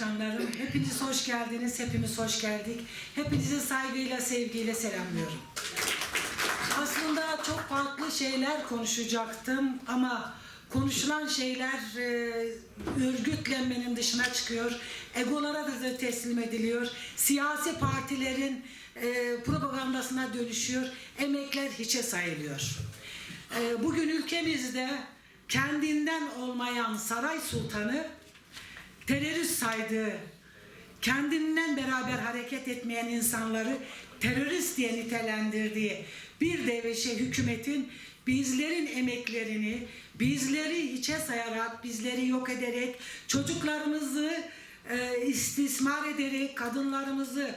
başkanlarım, hepiniz hoş geldiniz, hepimiz hoş geldik. Hepinizi saygıyla, sevgiyle selamlıyorum. Aslında çok farklı şeyler konuşacaktım ama konuşulan şeyler e, örgütlenmenin dışına çıkıyor. Egolara da teslim ediliyor. Siyasi partilerin e, propagandasına dönüşüyor. Emekler hiçe sayılıyor. E, bugün ülkemizde kendinden olmayan saray sultanı terörist saydığı, kendinden beraber hareket etmeyen insanları terörist diye nitelendirdiği bir devleşe hükümetin bizlerin emeklerini, bizleri hiçe sayarak, bizleri yok ederek, çocuklarımızı e, istismar ederek, kadınlarımızı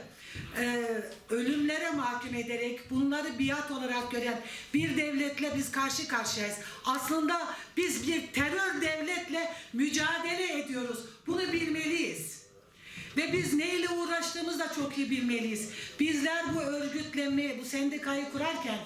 e, ölümlere mahkum ederek bunları biat olarak gören bir devletle biz karşı karşıyayız. Aslında biz bir terör devletle mücadele ediyoruz. Bunu bilmeliyiz. Ve biz neyle uğraştığımızı da çok iyi bilmeliyiz. Bizler bu örgütlenmeyi, bu sendikayı kurarken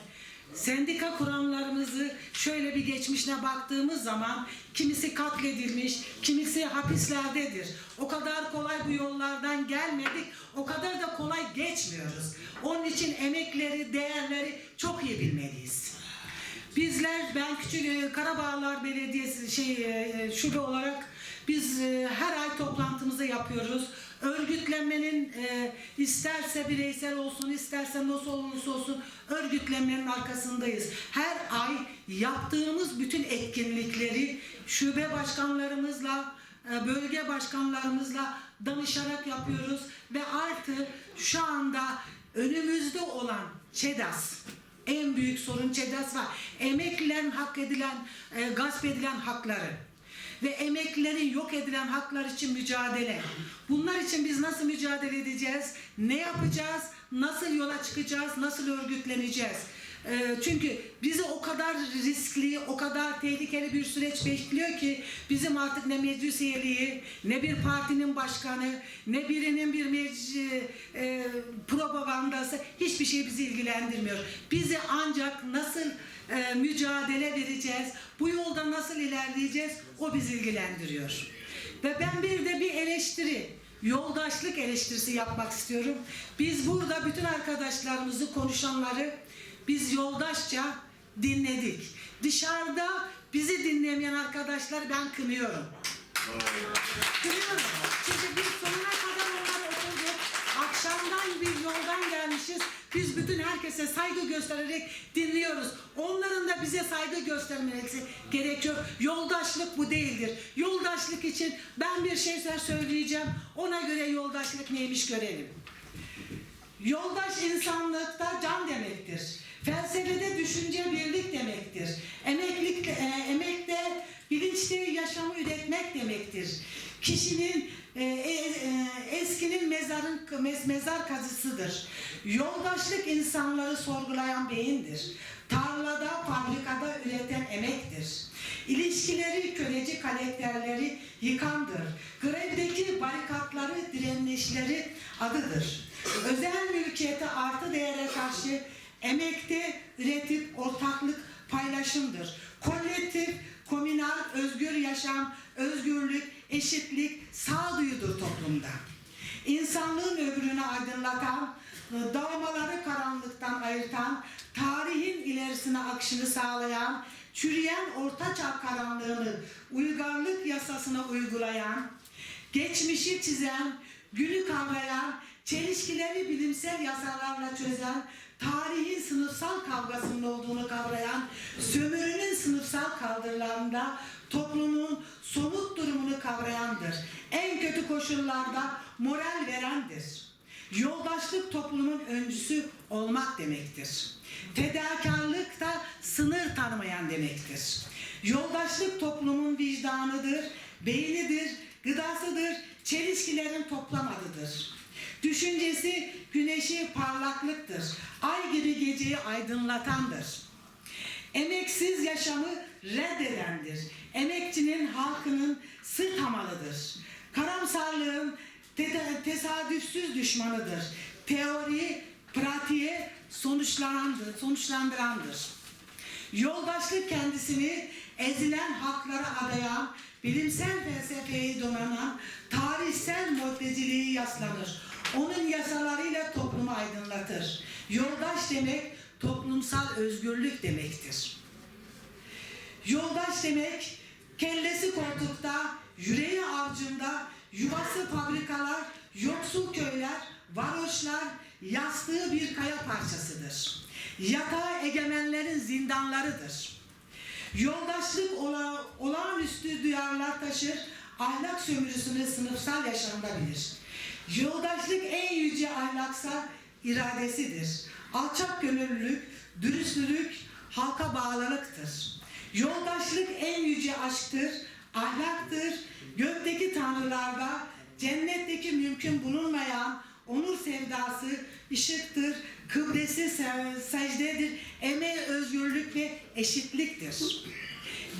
sendika kuranlarımızı şöyle bir geçmişine baktığımız zaman kimisi katledilmiş, kimisi hapislerdedir. O kadar kolay bu yollardan gelmedik, o kadar da kolay geçmiyoruz. Onun için emekleri, değerleri çok iyi bilmeliyiz. Bizler, ben Küçük e, Karabağlar Belediyesi şey e, şube olarak biz e, her ay toplantımızı yapıyoruz. Örgütlenmenin e, isterse bireysel olsun, isterse nasıl olursa olsun örgütlenmenin arkasındayız. Her ay yaptığımız bütün etkinlikleri şube başkanlarımızla, e, bölge başkanlarımızla danışarak yapıyoruz ve artı şu anda önümüzde olan ÇEDAS, en büyük sorun ÇEDAS var. Emeklilerin hak edilen, e, gasp edilen hakları ve emeklilerin yok edilen haklar için mücadele. Bunlar için biz nasıl mücadele edeceğiz? Ne yapacağız? Nasıl yola çıkacağız? Nasıl örgütleneceğiz? E, çünkü bizi o kadar riskli, o kadar tehlikeli bir süreç bekliyor ki bizim artık ne meclis üyeliği, ne bir partinin başkanı, ne birinin bir meclis e, propagandası hiçbir şey bizi ilgilendirmiyor. Bizi ancak nasıl e, mücadele vereceğiz, bu yolda nasıl ilerleyeceğiz o bizi ilgilendiriyor. Ve ben bir de bir eleştiri, yoldaşlık eleştirisi yapmak istiyorum. Biz burada bütün arkadaşlarımızı, konuşanları biz yoldaşça dinledik. Dışarıda bizi dinlemeyen arkadaşlar ben kınıyorum. Kınıyorum. Çünkü biz sonuna kadar onları oturduk. Akşamdan bir yoldan gelmişiz. Biz bütün herkese saygı göstererek dinliyoruz. Onların da bize saygı göstermesi gerekiyor. Yoldaşlık bu değildir. Yoldaşlık için ben bir şey söyleyeceğim. Ona göre yoldaşlık neymiş görelim. Yoldaş insanlıkta can demektir. Felsefede düşünce birlik demektir. Emeklik, e, emekte bilinçli yaşamı üretmek demektir. Kişinin e, e, e, eskinin mezarın mez, mezar kazısıdır. Yoldaşlık insanları sorgulayan beyindir. Tarlada, fabrikada üreten emektir. İlişkileri, köleci karakterleri yıkandır. Grevdeki barikatları, direnişleri adıdır. Özel mülkiyete artı değere karşı emekte üretip ortaklık paylaşımdır. Kolektif, komünal, özgür yaşam, özgürlük, eşitlik, sağduyudur toplumda. İnsanlığın öbürünü aydınlatan, dağmaları karanlıktan ayırtan, tarihin ilerisine akışını sağlayan, çürüyen ortaçağ karanlığını uygarlık yasasına uygulayan, geçmişi çizen, günü kavrayan, çelişkileri bilimsel yasalarla çözen, tarihin sınıfsal kavgasının olduğunu kavrayan, sömürünün sınıfsal kaldırılarında toplumun somut durumunu kavrayandır. En kötü koşullarda moral verendir. Yoldaşlık toplumun öncüsü olmak demektir. Fedakarlık da sınır tanımayan demektir. Yoldaşlık toplumun vicdanıdır, beynidir, gıdasıdır, çelişkilerin toplam adıdır. Düşüncesi güneşi parlaklıktır. Ay gibi geceyi aydınlatandır. Emeksiz yaşamı reddedendir. Emekçinin halkının sırt hamalıdır. Karamsarlığın te- tesadüfsüz düşmanıdır. Teori pratiğe sonuçlanandır, sonuçlandırandır. Yoldaşlık kendisini ezilen haklara adayan, bilimsel felsefeyi donanan, tarihsel modeciliği yaslanır. Onun yasalarıyla toplumu aydınlatır. Yoldaş demek toplumsal özgürlük demektir. Yoldaş demek kellesi koltukta, yüreği avcında, yuvası fabrikalar, yoksul köyler, varoşlar, yastığı bir kaya parçasıdır. Yatağı egemenlerin zindanlarıdır. Yoldaşlık ola, olağanüstü duyarlar taşır, ahlak sömürüsünü sınıfsal yaşamda bilir. Yoldaşlık en yüce ahlaksa iradesidir. Alçak gönüllülük, dürüstlülük, halka bağlılıktır. Yoldaşlık en yüce aşktır, ahlaktır. Gökteki tanrılarda, cennetteki mümkün bulunmayan onur sevdası, ışıktır, kıblesi se- secdedir, emeği özgürlük ve eşitliktir.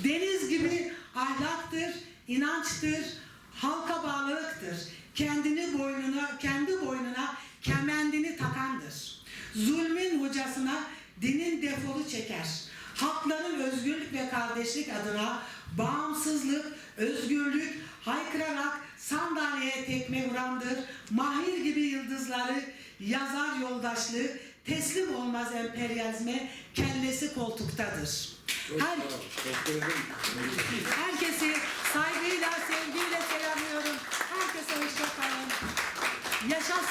Deniz gibi ahlaktır, inançtır, halka bağlılıktır. Kendini boynuna, kendi boynuna kemendini takandır. Zulmün hocasına dinin defolu çeker. Hakların özgürlük ve kardeşlik adına bağımsızlık, özgürlük haykırarak sandalyeye tekme vurandır. Mahir gibi yıldızları yazar yoldaşlığı teslim olmaz emperyalizme kellesi koltuktadır. Her, herkesi saygıyla, sevgiyle selamlıyorum. Herkese hoşça kalın. Yaşasın